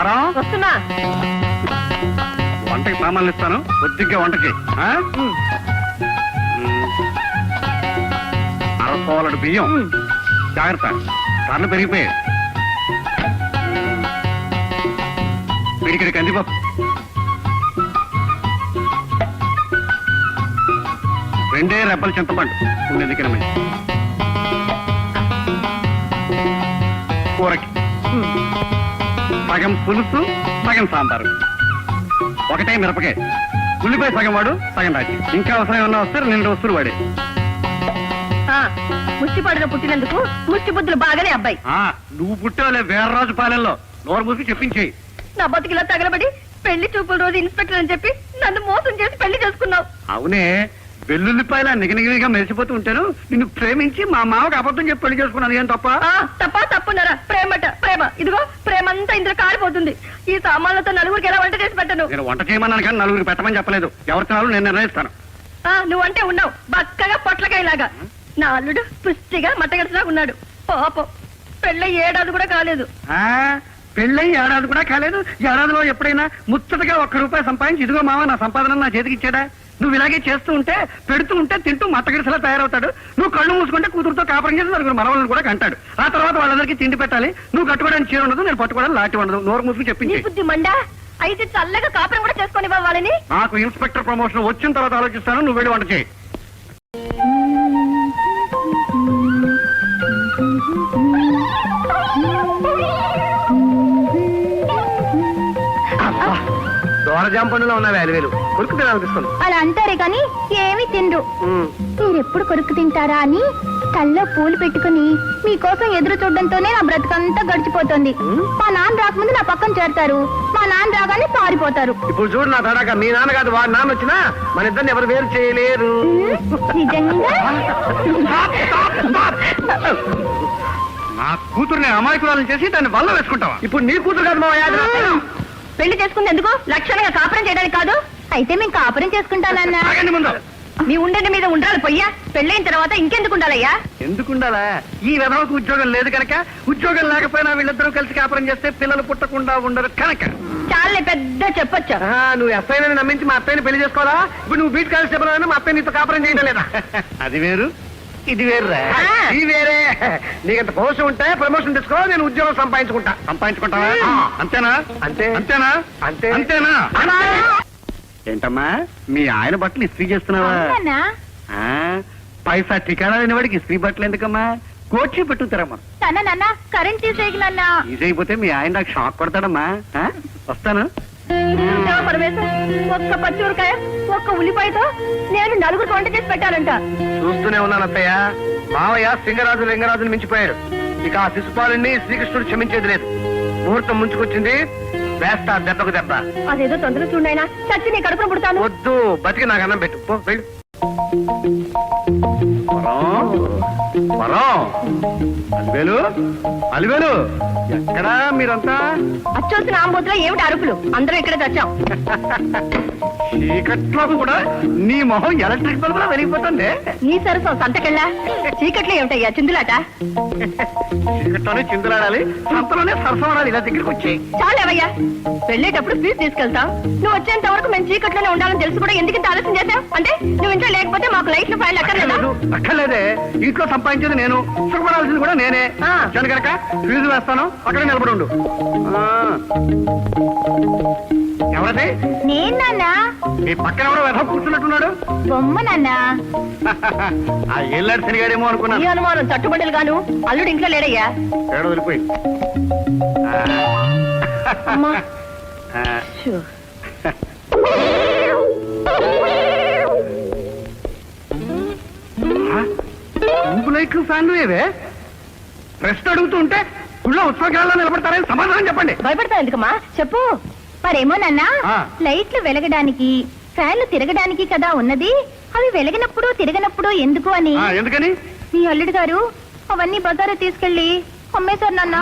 వరం? వస్తున్నా. వంటకి సామాన్లు ఇస్తాను. కొద్దిగా వంటకి. ఆ? బియ్యం. జాగ్రత్త. ధరలు పెరిగిపోయాయి. పిడికిడి కందిపప్పు రెండే రెబ్బల చింతపండు. ఉండేది కిరమే కూరకి. సగం పులుసు సగం సాంబారు. ఒకటే మిరపకాయ. ఉల్లిపాయ సగం వాడు సగం రాజు ఇంకా అవసరం ఏమన్నా వస్తే రెండు వస్తువులు వాడే. ముష్టి పడిన పుట్టినందుకు ముష్టి బుద్ధులు బాగానే అబ్బాయి. ఆ, నువ్వు పుట్టావులే వీర్రాజు పాలెంలో. నోరు మూసి చెప్పించేయి. నా బతికిలా తగలబడి పెళ్ళి చూపుల రోజు ఇన్స్పెక్టర్ అని చెప్పి నన్ను మోసం చేసి పెళ్ళి చేసుకున్నావు. అవునే వెల్లుల్లిపాయల నిగనిగిరిగా మెరిసిపోతూ ఉంటాను నిన్ను ప్రేమించి మా మామకు అబద్ధం చెప్పి పెళ్ళి చేసుకున్నాను ఏం తప్ప? ఆ, తప్ప తప్పున్నారా? ప్రేమట ప్రేమ. ఇదిగో అంతా ఇందులో కారిపోతుంది ఈ సామాన్లతో నలుగురికి ఎలా వంట చేసి పెట్టను? నేను వంట చేయమన్నాను కానీ నలుగురికి పెట్టమని చెప్పలేదు. ఎవరి తినాలో నేను నిర్ణయిస్తాను. ఆ, నువ్వంటే ఉన్నావు. బక్కగా పొట్లకాయలాగా. నా అల్లుడు పుష్టిగా మట్టగడిచిలా ఉన్నాడు. పాపం. పెళ్ళ ఏడాది కూడా కాలేదు. ఆ? పెళ్ళై ఏడాది కూడా కాలేదు. ఏడాదిలో ఎప్పుడైనా ముచ్చటగా ఒక్క రూపాయి సంపాదించి ఇదిగో మామ నా సంపాదన నా చేతికి ఇచ్చాడా నువ్వు ఇలాగే చేస్తూ ఉంటే పెడుతూ ఉంటే తింటూ మట్టగిడిసలా తయారవుతాడు. నువ్వు కళ్ళు మూసుకుంటే కూతురుతో కాపురం చేసి నలుగురు మనవాళ్ళని కూడా కంటాడు. ఆ తర్వాత వాళ్ళందరికీ తిండి పెట్టాలి. నువ్వు కట్టుకోవడానికి చీర ఉండదు నేను పట్టుకోవడానికి లాంటి ఉండదు. నోరు మూసుకుని నీ చెప్పించి బుద్ధి మండా? అయితే చల్లగా కాపురం కూడా చేసుకొని వాళ్ళని? నాకు ఇన్స్పెక్టర్ ప్రమోషన్ వచ్చిన తర్వాత ఆలోచిస్తాను నువ్వు వెళ్ళి వంట చేయి. దోరజాం పండులో ఉన్న వేలు. కొరుకు తినాలనిపిస్తుంది. అలా అంటారే కానీ ఏమీ తినరు. మీరెప్పుడు కొరుకు తింటారా అని కల్లో పూలు పెట్టుకుని మీకోసం ఎదురు చూడడంతోనే నా బ్రతుకంతా గడిచిపోతుంది. మా నాన్న రాకముందు నా పక్కన చేరతారు. మా నాన్న రాగానే పారిపోతారు. ఇప్పుడు చూడు నా తడాక మీ నాన్న కాదు వాడు నాన్న వచ్చినా మన ఇద్దరిని ఎవరు వేరు చేయలేరు. నిజంగా? నా కూతుర్ని అమాయకురాలను చేసి దాన్ని వల్ల వేసుకుంటావా? ఇప్పుడు నీ కూతురు కాదు మా పెళ్ళి చేసుకుంది ఎందుకు? లక్షణంగా కాపురం చేయడానికి కాదు? అయితే మేము కాపురం చేసుకుంటానన్నా ఆగండి ముందు. మీ ఉండని మీద ఉండాలి పొయ్యా. పెళ్ళైన తర్వాత ఇంకెందుకు ఉండాలయ్యా? ఎందుకుండాలా ఈ విధవకు ఉద్యోగం లేదు కనుక ఉద్యోగం లేకపోయినా వీళ్ళిద్దరూ కలిసి కాపురం చేస్తే పిల్లలు పుట్టకుండా ఉండరు కనుక. చాలే పెద్ద చెప్పొచ్చు. నువ్వు ఎస్ఐని నమ్మించి మా అత్తయ్యని పెళ్ళి చేసుకోవాలా? ఇప్పుడు నువ్వు బీట్ కానిస్టేబుల్ అయినా మా అత్తయ్య నీతో కాపురం చేయడం లేదా? అది వేరు. ఇది వేరురా. ఆ. ఇది వేరే. నీకంత పౌరుషం ఉంటే ప్రమోషన్ తీసుకో నేను ఉద్యోగం సంపాదించుకుంటా. సంపాదించుకుంటావా? అంతేనా? అంతే. అంతేనా? అంతే. అంతేనా? ఏంటమ్మా మీ ఆయన బట్టలు ఇస్త్రీ చేస్తున్నావా? ఆ, పైసా ఠికాణా లేని వాడికి ఇస్త్రీ బట్టలు ఎందుకమ్మా? కోచి పెట్టుతారమ్మా నాన్న నాన్న కరెంట్ ఈజీ అయిపోతే మీ ఆయన నాకు షాక్ కొడతాడమ్మా. ఆ, వస్తాను. ఒక్క పచ్చిమిరకాయ ఒక్క ఉల్లిపాయతో నేను నలుగురు వంట చేసి పెట్టాలంట. చూస్తూనే ఉన్నాను అత్తయ్య. మావయ్య సింగరాజు లింగరాజుని మించిపోయాడు. ఇక ఆ శిశుపాలుని శ్రీకృష్ణుడు క్షమించేది లేదు. ముహూర్తం ముంచుకొచ్చింది వేస్తా దెబ్బకు దెబ్బ. అదేదో తొందర చూడైనా చచ్చి నీ కడుపున పుడతాను. వద్దు బతికి నాకు అన్నం పెట్టు. పో వెళ్ళు. వరం. అలివేలు అలివేలు ఎక్కడా మీరంతా? అచ్చోసిన ఆంబోతులో ఏమిటి అరుపులు? అందరూ ఇక్కడే తెచ్చాం చీకట్లో కూడా నీ మొహం ఎలక్ట్రిక్ బల్బులా వెలిగిపోతుంది. నీ సరసం సంతకెళ్ళా? చీకట్లో ఏమిటయ్యా చిందులాట? చీకట్లోనే చిందులాడాలి సంతలోనే సరసమడాలి ఇలా దగ్గరికి వచ్చి. చాలేవయ్యా వెళ్ళేటప్పుడు ఫీజు తీసుకెళ్తాం. నువ్వు వచ్చేంత వరకు మేము చీకట్లోనే ఉండాలని తెలిసి కూడా ఎందుకు ఆలస్యం చేశావు? అంటే నువ్వు ఇంట్లో లేకపోతే మాకు లైట్లు ఫైల్ అక్కర్లేదా అక్కర్లేదు? ఇంట్లో సంపాదించేది నేను సుఖపడాల్సింది కూడా నేనే. నేను కనుక ఫీజు వేస్తాను అక్కడే నిలబడి ఉండు. ఎవరది? నేను నాన్న. మీ పక్కన ఎవరో వెధ కూర్చున్నట్టున్నాడు? బొమ్మ నాన్న. ఆ ఏళ్ళాడు శనిగాడేమో ఈ అనుకున్నాను అనుమానం తట్టుబడులు గాను అల్లుడు ఇంట్లో లేడయ్యా. ఏడో వెళ్ళిపోయి అమ్మా. లైట్లు ఫ్యాన్లు ఏవే? ప్రశ్న అడుగుతూ ఉంటే గుళ్ళో ఉత్సవకాలలో నిలబడతారని సమాధానం చెప్పండి. భయపడతావు ఎందుకమ్మా? చెప్పు. మరేమో నాన్న ఆ. లైట్లు వెలగడానికి ఫ్యాన్లు తిరగడానికి కదా ఉన్నది. అవి వెలగనప్పుడు తిరగనప్పుడు ఎందుకు అని? ఆ, ఎందుకని? మీ అల్లుడు గారు అవన్నీ బజారు తీసుకెళ్ళి అమ్మేశారు నాన్న.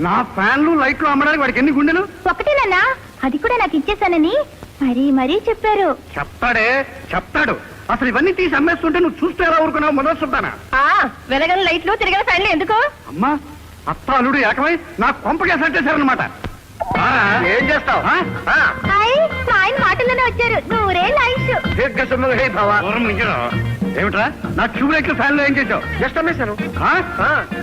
నా ఫ్యాన్లు లైట్లు అమ్మడానికి వాడికి ఎన్ని గుండెలు? ఒకటే నాన్న అది కూడా నాకు ఇచ్చేసానని మరీ మరీ చెప్పారు. చెప్తాడే చెప్తాడు. అసలు ఇవన్నీ తీసి అమ్మేస్తుంటే నువ్వు చూస్తే ఎలా ఊరుకున్నావు? మొదలు ఆ వెలగని లైట్లు తిరగని ఫ్యాన్లు ఎందుకు? అమ్మా అత్త అల్లుడు ఏకమై నా కొంపకేసి వచ్చేసారనమాట ఏం చేస్తావు? ఆయన మాటల్లోనే వచ్చారు. నూరే లైఫ్ ఏమిట్రా? నా ట్యూబ్లైట్ ఫ్యాన్లో ఏం చేసావు జస్ట్ అమ్మేశాను ఆ?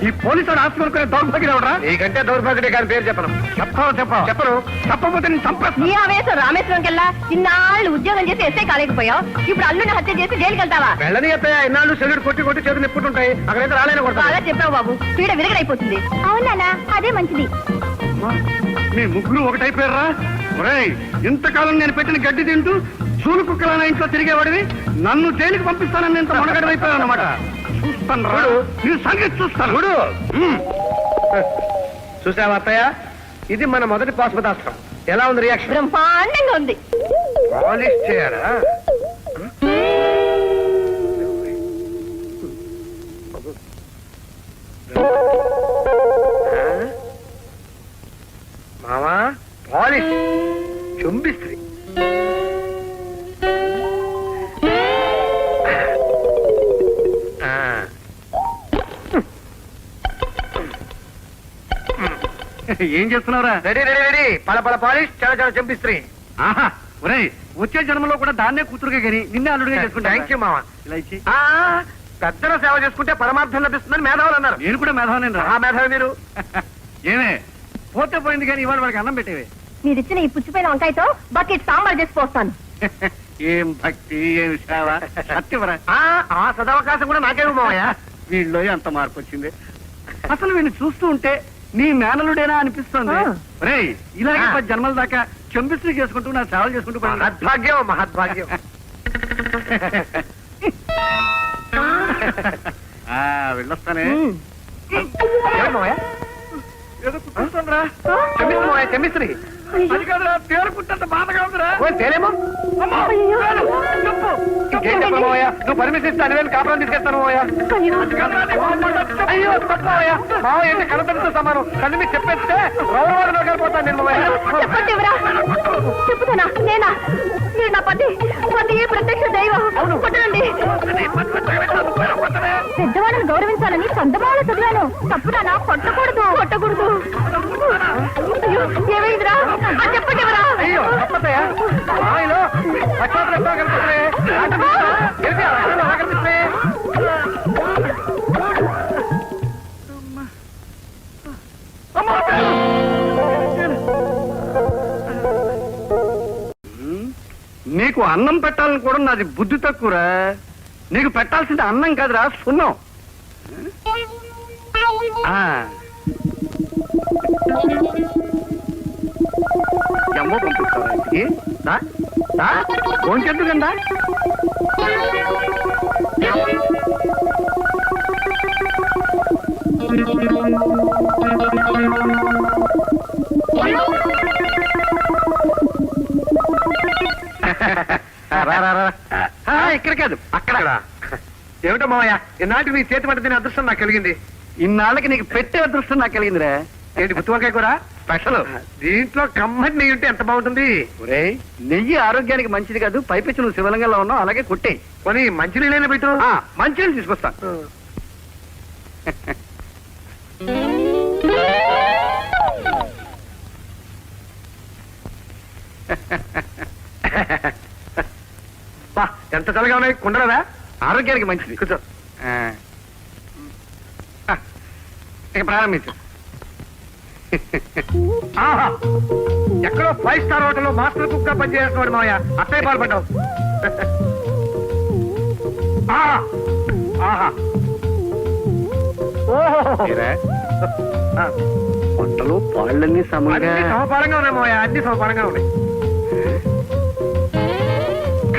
ఈ పోలీసు ఆస్తి కొనుక్కునే దౌర్భాగ్యం ఎవడరా? నీకంటే దౌర్భాగ్యుడే కానీ పేరు చెప్పను. చెప్పావు చెప్పావు? చెప్పను. చెప్పకపోతే నేను చంపేస్తా. నీ ఆవేశం రామేశ్వరం కెల్లా ఇన్నాళ్ళు ఉద్యోగం చేసి ఎస్ఐ కాలేకపోయావు. ఇప్పుడు అల్లుని హత్య చేసి జైలుకి వెళ్తావా? వెళ్ళని అత్తయ్య ఇన్నాళ్ళు సెల్లుడు కొట్టి కొట్టి చేతులు నిప్పుతుంటాయి అక్కడైతే రాలేని బాగా కొడతాను చెప్పావు బాబు. పీడ విరగడైపోతుంది. అవునా అదే మంచిది. మీ ముగ్గురు ఒకటైపోయారా? ఒరేయ్ ఇంతకాలం నేను పెట్టిన గడ్డి తింటూ చూలు కుక్కల నా ఇంట్లో తిరిగేవాడివి. నన్ను జైలుకి పంపిస్తానని ఇంత మొనగడ అయిపోయాను అనమాట చూస్తాను రా. నీ సంగతి చూస్తాను. చూడు. చూసావా అత్తయ్య? ఇది మన మొదటి పాశుపతాస్త్రం. ఎలా ఉంది రియాక్షన్ బ్రహ్మాండంగా ఉంది. పాలిష్ చేయాలా ఏం చేస్తున్నావురా? Ready ready ready. పల పల పాలిష్ చాలా చాలా చంపిస్త్రీ. ఆహా ఒరేయ్ వచ్చే జన్మలో కూడా దాన్నే కూతురుగా కానీ నిన్నే అల్లుడిగా చేసుకుంటా థ్యాంక్ యూ మామా ఇలా ఇచ్చి. ఆ, పెద్దల సేవ చేసుకుంటే పరమార్థం లభిస్తుందని మేధావులు అన్నారు. నేను కూడా మేధావనే రా. ఆ మేధావి మీరు. ఏమే పోతే పోయింది కానీ ఇవాళ వాడికి అన్నం పెట్టేవే. మీరిచ్చిన ఈ పుచ్చిపోయిన వంకాయతో బకెట్ సాంబార్ చేసి పోస్తాను. ఏం భక్తి ఏం సేవ సత్యవరా ఆ ఆ సదవకాశం కూడా నాకేమో మామయ్య వీళ్ళలో ఎంత మార్పు వచ్చింది. అసలు వీళ్ళు చూస్తూ ఉంటే నీ మేనలుడేనా అనిపిస్తుంది. రేయ్ ఇలాగే. పది జన్మల దాకా చెంపిస్తూ చేసుకుంటూ నా సేవలు చేసుకుంటూ. మహద్భాగ్యం మహద్భాగ్యం. వెళ్ళొస్తానే. ఏదో కుట్టుంటుందిరా మామయ్య చెమ్మిస్త్రీ అది కాదురా పేరుకుంటంత బాధగా ఉందిరా తేలేమో. ఇంకేం నువ్వు పర్మిషన్ ఇస్తే అన్ని కాపురం తీసుకెళ్తాను. అయ్యో ఏంటి కనపడితో సమానం కళ్ళు మీకు చెప్పేస్తే రౌరవాదలో వెళ్ళిపోతాను నేను చెప్పుతానా నేనా మీరు నా పతి పతి ప్రత్యక్ష దైవం పెద్దవాళ్ళని గౌరవించాలని చందమాల చదివాను. తప్పునా కొట్టకూడదు. కొట్టకూడదు. ఏమైందిరా? చెప్పండి ఎవరా? అయ్యో నీకు అన్నం పెట్టాలని కూడా నాది బుద్ధి తక్కువరా? నీకు పెట్టాల్సింది అన్నం కాదురా సున్నం. ఎమ్మో పంపిస్తావా ఇంటికి దా, దా, భోంచేద్దుకందా రా, ఆ, ఇక్కడ కాదు అక్కడ. ఏమిటో మామయ్య ఇన్నాటి నీ చేతి పట్ట తినే అదృష్టం నాకు కలిగింది. ఇన్నాళ్ళకి నీకు పెట్టే అదృష్టం నాకు కలిగిందిరా. ఏంటి గుత్తి వంకాయ కూడా స్పెషల్. దీంట్లో కమ్మటి నెయ్యి ఉంటే ఎంత బాగుంటుంది? ఒరేయ్ నెయ్యి ఆరోగ్యానికి మంచిది కాదు పైపెచ్చి నువ్వు శివలింగంలో ఉన్నావు అలాగే కొట్టే. కొని మంచి నీళ్ళైనా పెట్టు. తీసుకొస్తాను బా ఎంత చల్లగా ఉన్నాయి? కుండలదా? ఆరోగ్యానికి మంచిది. కూర్చో. ఇక ప్రారంభించు. ఎక్కడో ఫైవ్ స్టార్ హోటల్లో మాస్టర్ కుక్గా పనిచేస్తున్నాడు మామయ్య అత్తయ్య పాల్పడ్డావు పొట్టలు పాళ్ళన్నీ సమంగా. అన్ని సమపాలంగా ఉన్నాయి మామయ్య అన్ని సమపాలంగా ఉన్నాయి.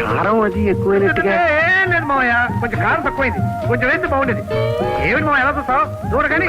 కారం అది ఎక్కువైనట్టుగా లేదు మామయ్య కొంచెం కారం తక్కువైంది కొంచెం వేస్తే బాగుండేది ఏమిటి మామయ్య ఎలా చూస్తావు చూడ కానీ